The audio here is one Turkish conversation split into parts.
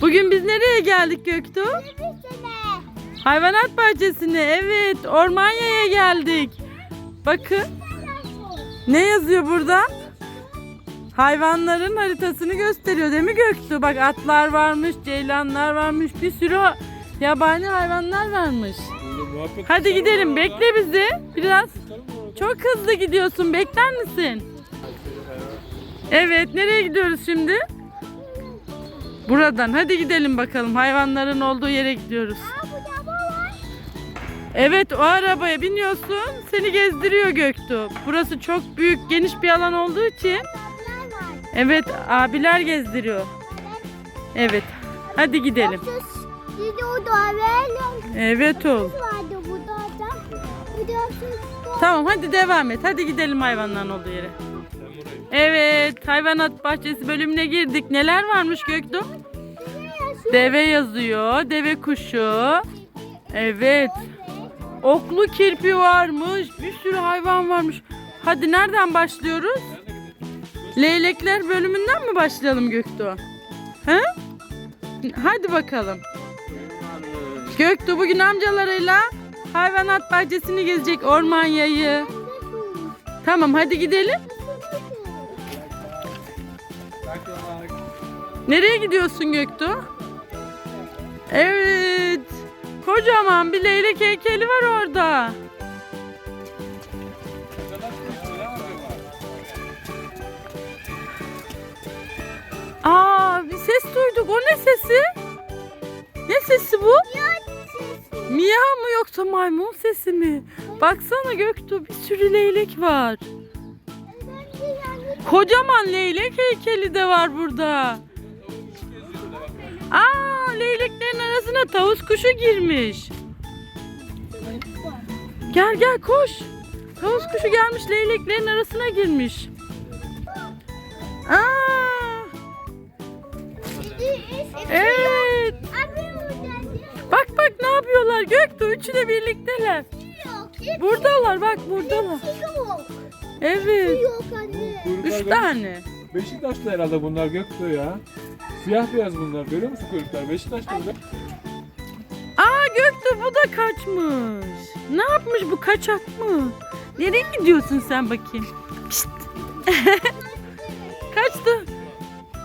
Bugün biz nereye geldik Göktuğ? Hayvanat bahçesine. Evet, Ormanya'ya geldik. Bakın ne yazıyor burada? Hayvanların haritasını gösteriyor değil mi Göktuğ? Bak atlar varmış, ceylanlar varmış, bir sürü yabani hayvanlar varmış. Hadi gidelim, bekle bizi. Biraz çok hızlı gidiyorsun, bekler misin? Evet, nereye gidiyoruz şimdi? Buradan. Hadi gidelim bakalım. Hayvanların olduğu yere gidiyoruz. Evet, o arabaya biniyorsun. Seni gezdiriyor Göktuğ. Burası çok büyük, geniş bir alan olduğu için. Evet, abiler gezdiriyor. Evet. Hadi gidelim. Evet oğlum. Tamam hadi devam et. Hadi gidelim hayvanların olduğu yere. Evet, hayvanat bahçesi bölümüne girdik. Neler varmış Göktuğ? Deve yazıyor. Deve kuşu. Evet. Oklu kirpi varmış. Bir sürü hayvan varmış. Hadi nereden başlıyoruz? Leylekler bölümünden mi başlayalım Göktuğ? He? Hadi bakalım. Göktuğ bugün amcalarıyla hayvanat bahçesini gezecek Ormanya'yı. Tamam hadi gidelim. Nereye gidiyorsun Göktuğ? Evet. Kocaman bir leylek heykeli var orada. Aa bir ses duyduk. O ne sesi? Ne sesi bu? Miyav mı yoksa maymun sesi mi? Baksana Göktuğ bir sürü leylek var. Kocaman leylek heykeli de var burada. Aa leyleklerin arasına tavus kuşu girmiş. Gel gel koş. Tavus kuşu gelmiş leyleklerin arasına girmiş. Aa evet. Bak bak ne yapıyorlar Göktuğ üçü de birlikteler. Buradalar bak buradalar. Evet. Üç tane. Beşiktaşlı herhalde bunlar Göktuğ ya. Siyah beyaz bunlar. Görüyor musun kuyruklar? Beşiktaşlı bunlar. Aa Göktuğ bu da kaçmış. Ne yapmış bu kaçak mı? Nereye gidiyorsun sen bakayım? Pişt. Kaçtı.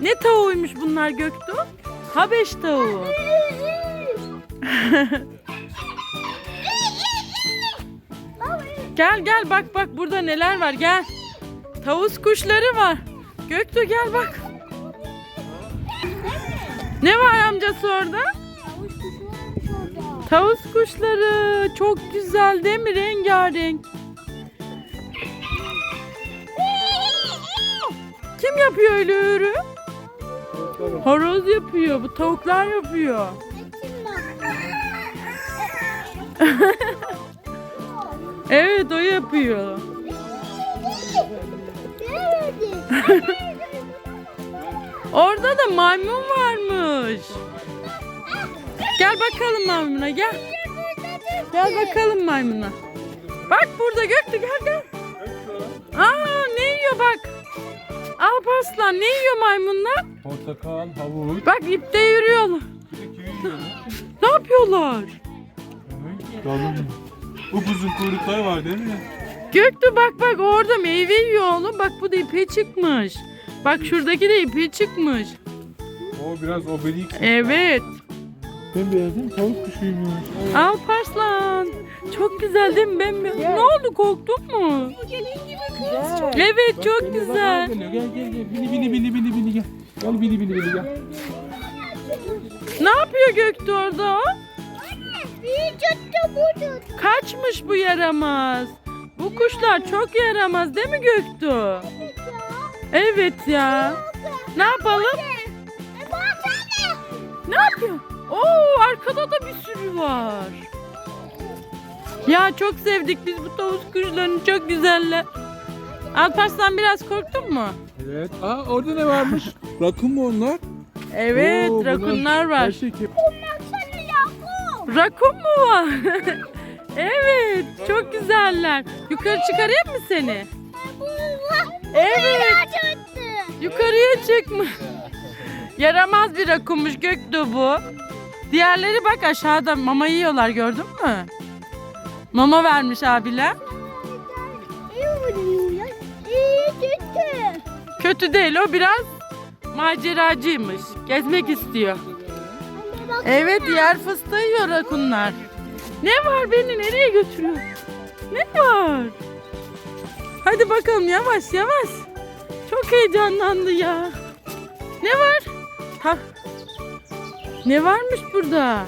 Ne tavuğuymuş bunlar Göktuğ? Habeş tavuğu. Gel gel bak bak burada neler var gel. Tavus kuşları var. Göktuğ gel bak. Ne var amcası orada? Tavus kuşları çok güzel değil mi? Rengarenk. Kim yapıyor öyle ürü? Horoz yapıyor. Bu tavuklar yapıyor. Evet o yapıyor. Orada da maymun varmış. Gel bakalım maymuna gel. Gel bakalım maymuna. Bak burada Göktü gel gel. Aa ne yiyor bak. Alparslan ne yiyor maymunlar? Portakal, havuç, Bak ipte yürüyorlar. Ne yapıyorlar? Kalın. Upuzun kuyrukları var değil mi? Göktü bak bak orada meyve yiyor oğlum. Bak bu da ipe çıkmış. Bak şuradaki de ipe çıkmış. O biraz obelik. Evet. Ben beğendim tavuk kuşuymuş. Alparslan. Çok güzel değil mi? Ben ne oldu korktun mu? Evet çok güzel. Gel gel gel. Bini bini bini bini bini gel. Gel bini bini bini gel. Ne yapıyor Göktü orada o? Kaçmış bu yaramaz. Bu kuşlar çok yaramaz değil mi Göktuğ? Evet ya. Ne yapalım? Ne yapıyor? Oo arkada da bir sürü var. Ya çok sevdik biz bu tavus kuşlarını çok güzeller. Alparslan biraz korktun mu? Evet. Aa orada ne varmış? Rakun mu onlar? Evet Oo, bunlar rakunlar var. Her şey. Rakun mu var? evet çok güzeller. Yukarı çıkarayım mı seni? Evet yukarıya çıkma. Yaramaz bir rakunmuş Göktuğ bu. Diğerleri bak aşağıda mama yiyorlar gördün mü? Mama vermiş abiler. Kötü değil o biraz maceracıymış. Gezmek istiyor. Evet diğer fıstığı yiyor rakunlar. Ne var beni nereye götürüyor? Ne var? Hadi bakalım yavaş yavaş. Çok heyecanlandı ya. Ne var? Ha. Ne varmış burada?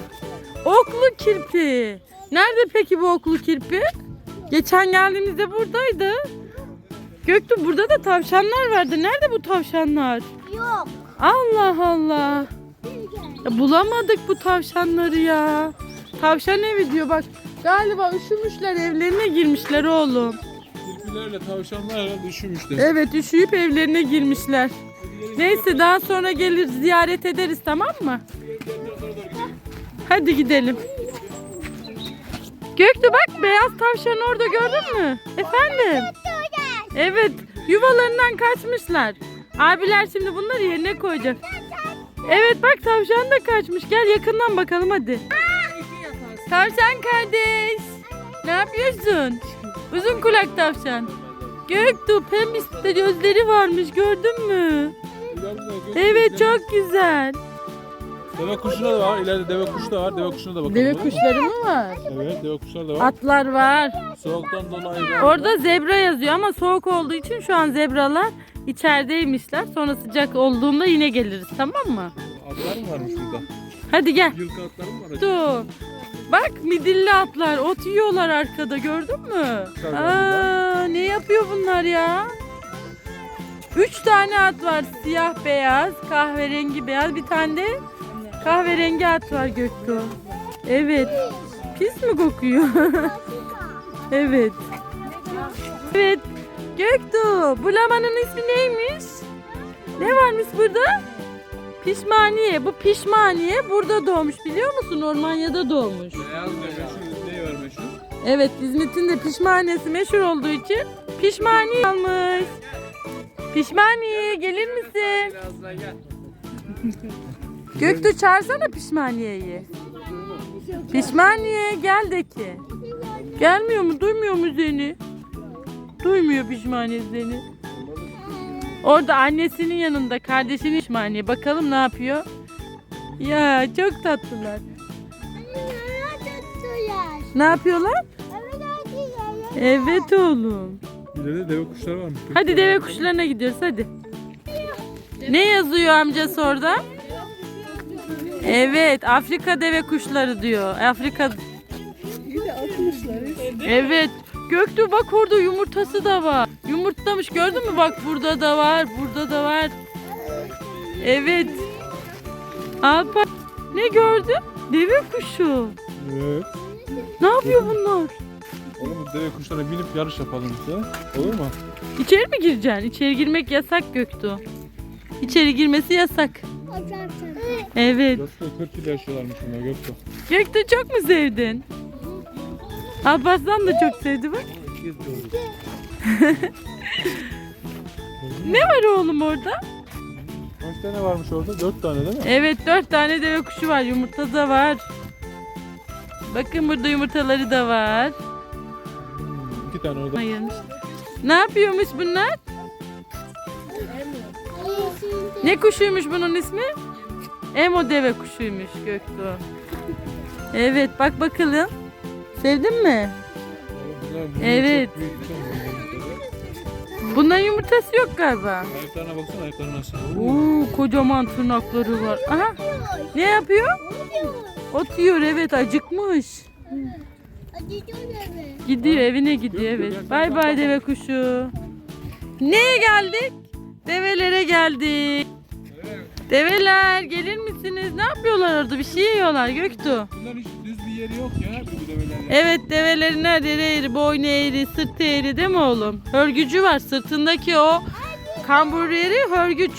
Oklu kirpi. Nerede peki bu oklu kirpi? Geçen geldiğimizde buradaydı. Göktuğ burada da tavşanlar vardı. Nerede bu tavşanlar? Yok. Allah Allah. Ya bulamadık bu tavşanları ya. Tavşan evi diyor bak. Galiba üşümüşler evlerine girmişler oğlum. Kirpilerle tavşanlar herhalde üşümüşler. Evet üşüyüp evlerine girmişler. Neyse daha sonra gelir ziyaret ederiz tamam mı? Hadi gidelim. Göktuğ bak beyaz tavşan orada gördün mü? Efendim? Evet yuvalarından kaçmışlar. Abiler şimdi bunları yerine koyacak. Evet bak tavşan da kaçmış. Gel yakından bakalım hadi. Tavşan kardeş. Ne yapıyorsun? Uzun kulak tavşan. Göktuğ pembis de gözleri varmış gördün mü? Evet çok güzel. Deve kuşuna da var. İleride deve kuşu da var. Deve kuşuna da bakalım. Deve olur mu? kuşları mı var? Evet deve kuşları da var. Atlar var. Soğuktan dolayı. Orada zebra yazıyor ama soğuk olduğu için şu an zebralar içerideymişler. Sonra sıcak olduğunda yine geliriz tamam mı? Atlar mı varmış burada? Hadi gel. Yılkı atlar mı var acaba? Dur. Bak midilli atlar ot yiyorlar arkada gördün mü? Tabii, Aa, ne yapıyor bunlar ya? Üç tane at var siyah beyaz kahverengi beyaz bir tane de kahverengi at var Göktuğ. Evet. Pis mi kokuyor? evet. Evet. Göktuğ bu lamanın ismi neymiş? Ne varmış burada? Pişmaniye. Bu pişmaniye burada doğmuş biliyor musun? Ormanya'da doğmuş. Beyaz meşhur. Ne var meşhur? Evet İzmit'in de pişmaniyesi meşhur olduğu için pişmaniye almış. Pişmaniye gelir misin? Biraz daha gel. Göktuğ çağırsana pişmaniyeyi. Pişmaniye gel de ki. Gelmiyor mu? Duymuyor mu seni? Duymuyor pişmaniye seni. Orada annesinin yanında kardeşinin pişmaniye. Bakalım ne yapıyor? Ya çok tatlılar. Ne yapıyorlar? Evet oğlum. İleride deve kuşları varmış. Hadi deve kuşlarına gidiyoruz hadi. Ne yazıyor amcası orada? Evet Afrika deve kuşları diyor. Afrika. Evet. Göktuğ bak orada yumurtası da var. Yumurtlamış gördün mü? Bak burada da var, burada da var. Evet. Alpa ne gördün? Deve kuşu. Evet. Ne yapıyor bunlar? Oğlum deve kuşlarına binip yarış yapalım işte. Olur mu? İçeri mi gireceksin? İçeri girmek yasak Göktuğ. İçeri girmesi yasak. Evet. Göktuğ 40 yıl yaşıyorlarmış bunlar Göktuğ. Göktuğ çok mu sevdin? Alparslan da çok sevdi bak. Ne var oğlum orada? Kaç tane varmış orada? 4 tane değil mi? Evet dört tane deve kuşu var. Yumurta da var. Bakın burada yumurtaları da var. 2 tane orada. Ayırmış. Ne yapıyormuş bunlar? Ne kuşuymuş bunun ismi? Emo deve kuşuymuş Göktuğ. Evet bak bakalım. Sevdin mi? Evet. Bunların yumurtası yok galiba. Ayaklarına baksana ayakları nasıl. Oo, kocaman tırnakları var. Aha, ne yapıyor? Ot yiyor evet acıkmış. Gidiyor evine gidiyor evet. Bay bay deve kuşu. Neye geldik? Develere geldik. Develer gelir misiniz? Ne yapıyorlar orada? Bir şey yiyorlar Göktuğ. Bunların hiç düz bir yeri yok ya bu develerin. Evet develerin her yeri eğri, boynu eğri, sırtı eğri değil mi oğlum? Hörgücü var sırtındaki o kambur yeri hörgüç.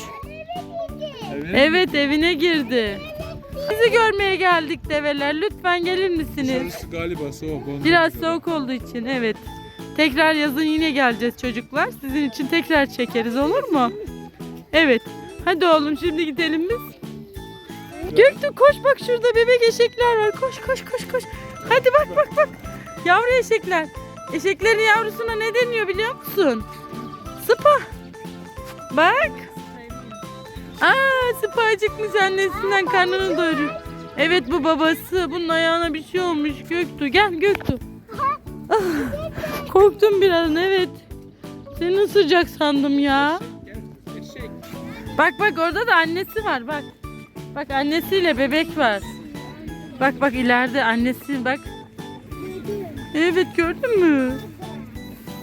Evet evine girdi. Bizi görmeye geldik develer. Lütfen gelir misiniz? Dışarısı galiba soğuk. ondan Biraz dolayı. soğuk olduğu için evet. Tekrar yazın yine geleceğiz çocuklar. Sizin için tekrar çekeriz olur mu? Evet. Hadi oğlum şimdi gidelim biz. Göktuğ koş bak şurada bebek eşekler var. Koş koş koş koş. Hadi bak bak bak. Yavru eşekler. Eşeklerin yavrusuna ne deniyor biliyor musun? Sıpa. Bak. Aa sıpa acıkmış annesinden karnını doyuruyor. Evet bu babası. Bunun ayağına bir şey olmuş Göktuğ. Gel Göktuğ. Korktum biraz evet. Seni ısıracak sandım ya. Eşek. Bak bak orada da annesi var bak. Bak annesiyle bebek var. Bak bak ileride annesi bak. Evet gördün mü?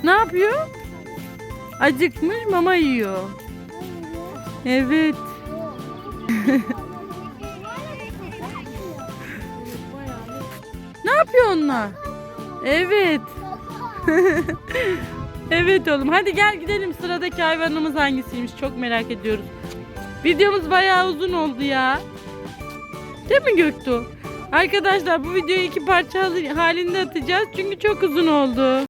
Ne yapıyor? Acıkmış mama yiyor. Evet. Ne yapıyor onlar? Evet. evet oğlum hadi gel gidelim sıradaki hayvanımız hangisiymiş çok merak ediyoruz. Videomuz bayağı uzun oldu ya. Değil mi Göktuğ? Arkadaşlar bu videoyu iki parça halinde atacağız çünkü çok uzun oldu.